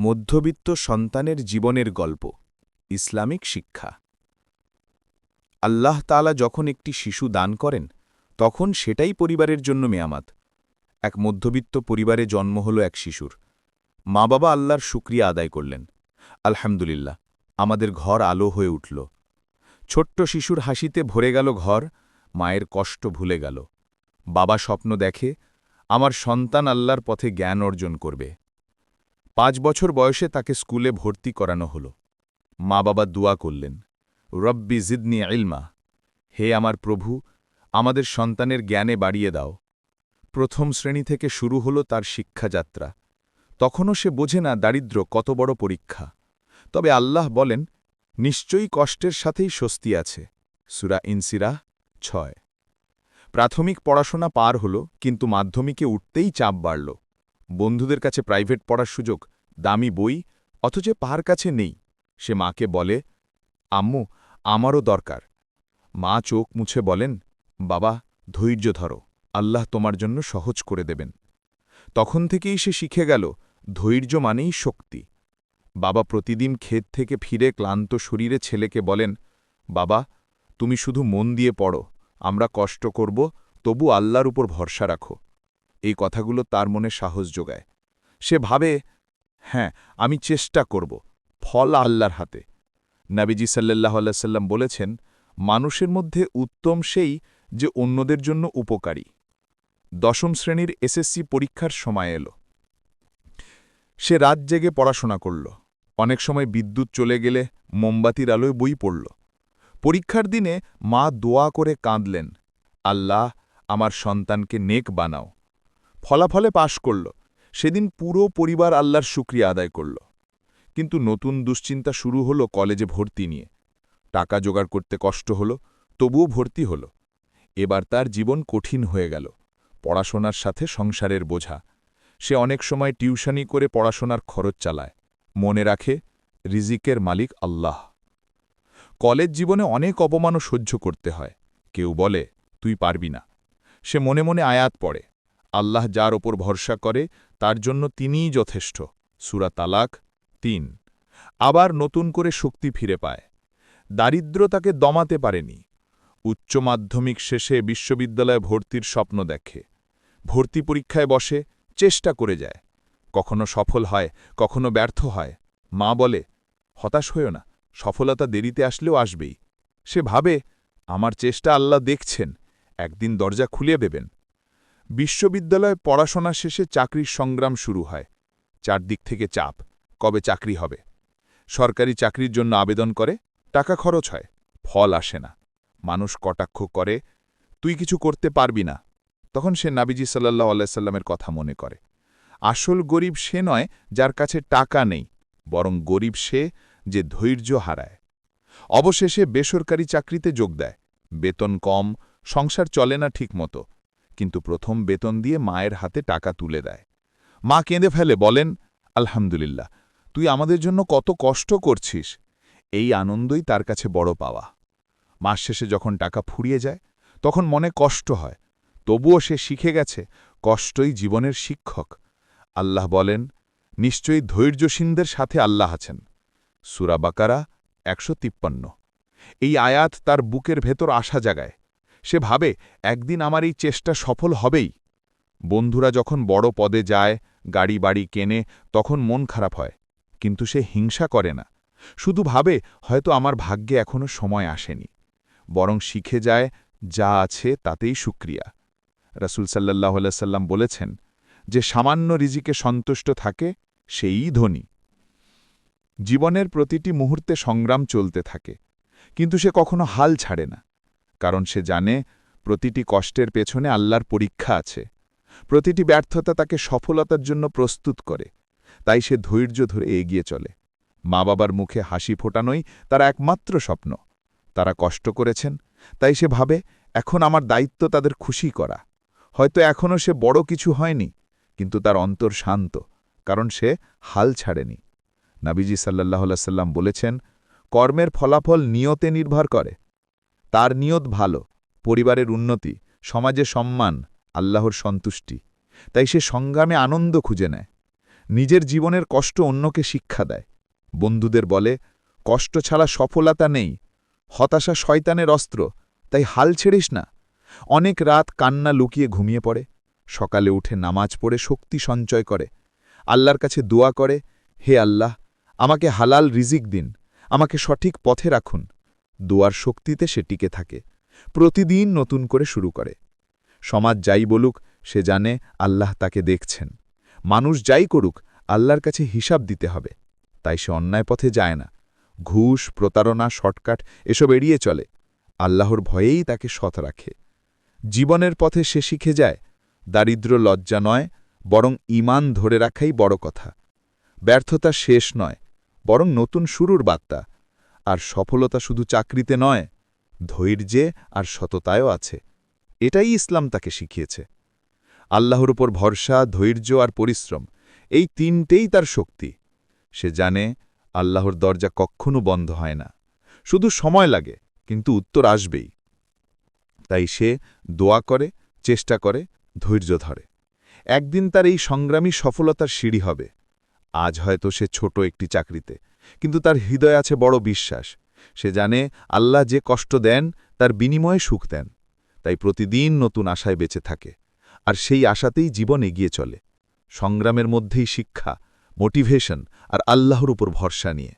মধ্যবিত্ত সন্তানের জীবনের গল্প, ইসলামিক শিক্ষা। আল্লাহ তালা যখন একটি শিশু দান করেন, তখন সেটাই পরিবারের জন্য মেয়ামাত। এক মধ্যবিত্ত পরিবারে জন্ম হল এক শিশুর। মা বাবা আল্লাহর শুক্রিয়া আদায় করলেন। আলহামদুলিল্লাহ, আমাদের ঘর আলো হয়ে উঠল। ছোট্ট শিশুর হাসিতে ভরে গেল ঘর, মায়ের কষ্ট ভুলে গেল। বাবা স্বপ্ন দেখে, আমার সন্তান আল্লাহর পথে জ্ঞান অর্জন করবে। পাঁচ বছর বয়সে তাকে স্কুলে ভর্তি করানো হল। মা বাবা দোয়া করলেন, রব্বি জিদনি ইলমা, হে আমার প্রভু, আমাদের সন্তানের জ্ঞানে বাড়িয়ে দাও। প্রথম শ্রেণি থেকে শুরু হল তার শিক্ষাযাত্রা। তখনও সে বোঝে না দারিদ্র কত বড় পরীক্ষা। তবে আল্লাহ বলেন, নিশ্চয়ই কষ্টের সাথেই স্বস্তি আছে। সুরা ইনসিরা ছয়। প্রাথমিক পড়াশোনা পার হল, কিন্তু মাধ্যমিকে উঠতেই চাপ বাড়ল। বন্ধুদের কাছে প্রাইভেট পড়ার সুযোগ দামি বই, অথচ পার কাছে নেই। সে মাকে বলে, আম্মু, আমারও দরকার। মা চোখ মুছে বলেন, বাবা, ধৈর্য ধরো, আল্লাহ তোমার জন্য সহজ করে দেবেন। তখন থেকেই সে শিখে গেল, ধৈর্য মানেই শক্তি। বাবা প্রতিদিন ক্ষেত থেকে ফিরে ক্লান্ত শরীরে ছেলেকে বলেন, বাবা, তুমি শুধু মন দিয়ে পড়ো, আমরা কষ্ট করব, তবু আল্লাহর উপর ভরসা রাখো। এই কথাগুলো তার মনে সাহস যোগায়। সে ভাবে হ্যাঁ আমি চেষ্টা করব, ফল আল্লাহর হাতে। নাবিজি সাল্লাহ সাল্লাম বলেছেন, মানুষের মধ্যে উত্তম সেই যে অন্যদের জন্য উপকারী। দশম শ্রেণির এসএসসি পরীক্ষার সময় এলো। সে রাত জেগে পড়াশোনা করল। অনেক সময় বিদ্যুৎ চলে গেলে মোমবাতির আলোয় বই পড়ল। পরীক্ষার দিনে মা দোয়া করে কাঁদলেন, আল্লাহ, আমার সন্তানকে নেক বানাও। ফলাফলে পাশ করল। সেদিন পুরো পরিবার আল্লাহর শুক্রিয়া আদায় করল। কিন্তু নতুন দুশ্চিন্তা শুরু হলো কলেজে ভর্তি নিয়ে। টাকা জোগাড় করতে কষ্ট হলো, তবুও ভর্তি হলো। এবার তার জীবন কঠিন হয়ে গেল। পড়াশোনার সাথে সংসারের বোঝা। সে অনেক সময় টিউশনি করে পড়াশোনার খরচ চালায়। মনে রাখে, রিজিকের মালিক আল্লাহ। কলেজ জীবনে অনেক অপমানও সহ্য করতে হয়। কেউ বলে, তুই পারবি না। সে মনে মনে আয়াত পড়ে। আল্লাহ যার ওপর ভরসা করে, তার জন্য তিনিই যথেষ্ট। সুরা তালাক তিন। আবার নতুন করে শক্তি ফিরে পায়। দারিদ্র তাকে দমাতে পারেনি। উচ্চ মাধ্যমিক শেষে বিশ্ববিদ্যালয়ে ভর্তির স্বপ্ন দেখে। ভর্তি পরীক্ষায় বসে, চেষ্টা করে যায়। কখনো সফল হয়, কখনো ব্যর্থ হয়। মা বলে, হতাশ হয়েও না, সফলতা দেরিতে আসলেও আসবেই। সে ভাবে, আমার চেষ্টা আল্লাহ দেখছেন, একদিন দরজা খুলে দেবেন। বিশ্ববিদ্যালয়ে পড়াশোনা শেষে চাকরির সংগ্রাম শুরু হয়। চারদিক থেকে চাপ। কবে চাকরি হবে? সরকারি চাকরির জন্য আবেদন করে, টাকা খরচ হয়। ফল আসে না। মানুষ কটাক্ষ করে, তুই কিছু করতে পারবি না। তখন সে নাবিজি সাল্লাহ আল্লাইসাল্লামের কথা মনে করে। আসল গরিব সে নয় যার কাছে টাকা নেই, বরং গরিব সে যে ধৈর্য হারায়। অবশেষে বেসরকারি চাকরিতে যোগ দেয়। বেতন কম, সংসার চলে না ঠিকমতো। কিন্তু প্রথম বেতন দিয়ে মায়ের হাতে টাকা তুলে দেয়। মা কেঁদে ফেলে, বলেন, আলহামদুলিল্লাহ, তুই আমাদের জন্য কত কষ্ট করছিস। এই আনন্দই তার কাছে বড় পাওয়া। মাস শেষে যখন টাকা ফুরিয়ে যায়, তখন মনে কষ্ট হয়। তবুও সে শিখে গেছে, কষ্টই জীবনের শিক্ষক। আল্লাহ বলেন, নিশ্চয়ই ধৈর্যসীনদের সাথে আল্লাহ আছেন। সুরাবাকারা একশো তিপ্পান্ন। এই আয়াত তার বুকের ভেতর আশা জাগায়। সে ভাবে, একদিন আমার এই চেষ্টা সফল হবেই। বন্ধুরা যখন বড় পদে যায়, গাড়ি বাড়ি কেনে, তখন মন খারাপ হয়। কিন্তু সে হিংসা করে না। শুধু ভাবে, হয়তো আমার ভাগ্যে এখনও সময় আসেনি। বরং শিখে যায়, যা আছে তাতেই সুক্রিয়া। রাসুল সাল্লাহ সাল্লাম বলেছেন, যে সামান্য রিজিকে সন্তুষ্ট থাকে, সেই ধনী। জীবনের প্রতিটি মুহূর্তে সংগ্রাম চলতে থাকে। কিন্তু সে কখনো হাল ছাড়ে না। কারণ সে জানে প্রতিটি কষ্টের পেছনে আল্লাহর পরীক্ষা আছে। প্রতিটি ব্যর্থতা তাকে সফলতার জন্য প্রস্তুত করে। তাই সে ধৈর্য ধরে এগিয়ে চলে। মা বাবার মুখে হাসি ফোটানোই তার একমাত্র স্বপ্ন। তারা কষ্ট করেছেন, তাই সে ভাবে, এখন আমার দায়িত্ব তাদের খুশি করা। হয়তো এখনও সে বড় কিছু হয়নি, কিন্তু তার অন্তর শান্ত, কারণ সে হাল ছাড়েনি। নাবিজি সাল্লাহ সাল্লাম বলেছেন, কর্মের ফলাফল নিয়তে নির্ভর করে। তার নিয়ত ভালো, পরিবারের উন্নতি সমাজে সম্মান, আল্লাহর সন্তুষ্টি। তাই সে সংগ্রামে আনন্দ খুঁজে নেয়। নিজের জীবনের কষ্ট অন্যকে শিক্ষা দেয়। বন্ধুদের বলে, কষ্ট ছাড়া সফলতা নেই। হতাশা শয়তানের অস্ত্র। তাই হাল ছেড়িস না। অনেক রাত কান্না লুকিয়ে ঘুমিয়ে পড়ে। সকালে উঠে নামাজ পড়ে শক্তি সঞ্চয় করে। আল্লাহর কাছে দোয়া করে, হে আল্লাহ, আমাকে হালাল রিজিক দিন। আমাকে সঠিক পথে রাখুন। দোয়ার শক্তিতে সে টিকে থাকে, প্রতিদিন নতুন করে শুরু করে। সমাজ যাই বলুক, সে জানে আল্লাহ তাকে দেখছেন। মানুষ যাই করুক, আল্লাহর কাছে হিসাব দিতে হবে। তাই সে অন্যায় পথে যায় না। ঘুষ, প্রতারণা, শর্টকাট, এসব এড়িয়ে চলে। আল্লাহর ভয়েই তাকে সৎ রাখে। জীবনের পথে সে শিখে যায় দারিদ্র লজ্জা নয়, বরং ইমান ধরে রাখাই বড় কথা। ব্যর্থতা শেষ নয়, বরং নতুন শুরুর বার্তা। আর সফলতা শুধু চাকরিতে নয়, ধৈর্যে আর সততায়ও আছে। এটাই ইসলাম তাকে শিখিয়েছে। আল্লাহর উপর ভরসা, ধৈর্য আর পরিশ্রম, এই তিনটেই তার শক্তি। সে জানে আল্লাহর দরজা কখনো বন্ধ হয় না। শুধু সময় লাগে, কিন্তু উত্তর আসবেই। তাই সে দোয়া করে, চেষ্টা করে, ধৈর্য ধরে। একদিন তার এই সংগ্রামী সফলতার সিঁড়ি হবে। আজ হয়তো সে ছোট একটি চাকরিতে। কিন্তু তার হৃদয় আছে বড় বিশ্বাস। সে জানে আল্লাহ যে কষ্ট দেন, তার বিনিময়ে সুখ দেন। তাই প্রতিদিন নতুন আশায় বেঁচে থাকে। আর সেই আশাতেই জীবন এগিয়ে চলে। সংগ্রামের মধ্যেই শিক্ষা মোটিভেশন আর আল্লাহর উপর ভরসা নিয়ে।